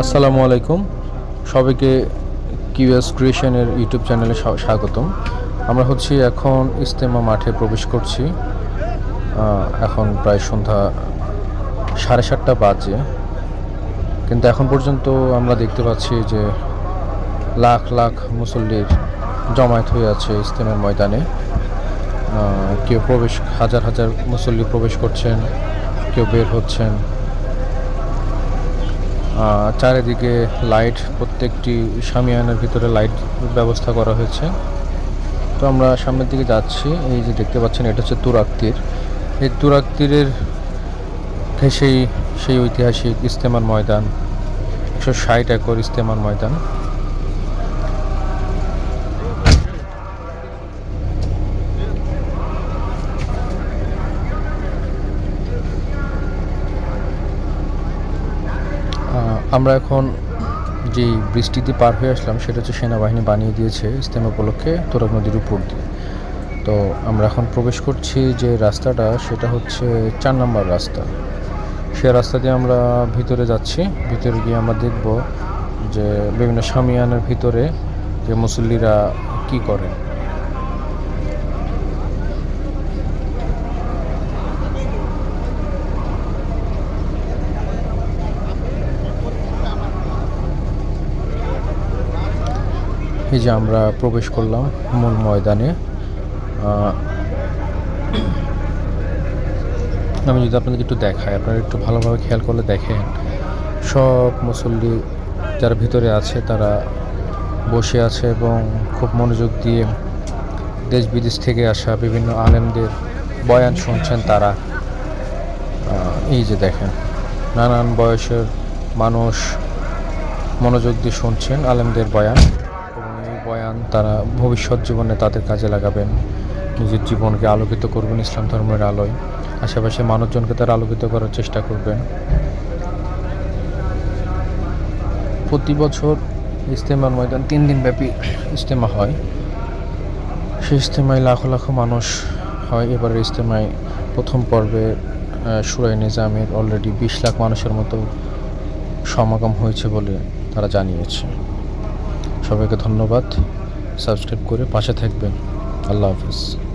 আসসালামু আলাইকুম। সবাইকে কিউএস ক্রিয়েশনের ইউটিউব চ্যানেলে স্বাগতম। আমরা হচ্ছি এখন ইস্তেমা মাঠে প্রবেশ করছি। এখন প্রায় সন্ধ্যা সাড়ে সাতটা বাজে। কিন্তু এখন পর্যন্ত আমরা দেখতে পাচ্ছি যে লাখ লাখ মুসল্লির জমায়েত হয়ে আছে ইস্তেমের ময়দানে। কেউ প্রবেশ হাজার হাজার মুসল্লি প্রবেশ করছেন, কেউ বের হচ্ছেন। চারিদিকে লাইট প্রত্যেকটি সামিয়ানের ভিতরে লাইট ব্যবস্থা করা হয়েছে। তো আমরা সামনের দিকে যাচ্ছি, এই যে দেখতে পাচ্ছেন, এটা হচ্ছে তুরাক্তির। এই তুরাক্তিরের সেই সেই ঐতিহাসিক ইস্তেমার ময়দান, একশো ষাট একর ইস্তেমার ময়দান। আমরা এখন যে বৃষ্টিতে পার হয়ে আসলাম, সেটা হচ্ছে সেনাবাহিনী বানিয়ে দিয়েছে ইস্তেমা উপলক্ষে তোরাক নদীর উপর দিয়ে। তো আমরা এখন প্রবেশ করছি যে রাস্তাটা, সেটা হচ্ছে চার নম্বর রাস্তা। সে রাস্তা দিয়ে আমরা ভিতরে যাচ্ছি। ভিতরে গিয়ে আমরা দেখব যে বিভিন্ন সামিয়ানের ভিতরে যে মুসল্লিরা কি করে এই যে আমরা প্রবেশ করলাম মূল ময়দানে। আমি যদি আপনাদেরকে একটু দেখাই, আপনারা একটু ভালোভাবে খেয়াল করলে দেখেন, সব মুসল্লি যারা ভিতরে আছে তারা বসে আছে এবং খুব মনোযোগ দিয়ে দেশ বিদেশ থেকে আসা বিভিন্ন আলেমদের বয়ান শুনছেন তারা। এই যে দেখেন, নানান বয়সের মানুষ মনোযোগ দিয়ে শুনছেন আলেমদের বয়ান। বয়ান তারা ভবিষ্যৎ জীবনে তাদের কাজে লাগাবেন। নিজের জীবনকে আলোকিত করবেন ইসলাম ধর্মের আলোয়। আশেপাশে মানুষজনকে তারা আলোকিত করার চেষ্টা করবেন। প্রতি বছর ইস্তেমার ময়দান তিন দিন ব্যাপী ইস্তেমা হয়। সেই ইজতেমায় লাখো লাখো মানুষ হয়। এবারের ইজতেমায় প্রথম পর্বে সুরাই নিজামের অলরেডি বিশ লাখ মানুষের মতো সমাগম হয়েছে বলে তারা জানিয়েছে। সবাইকে ধন্যবাদ। সাবস্ক্রাইব করে পাশে থাকবেন। আল্লাহ হাফিজ।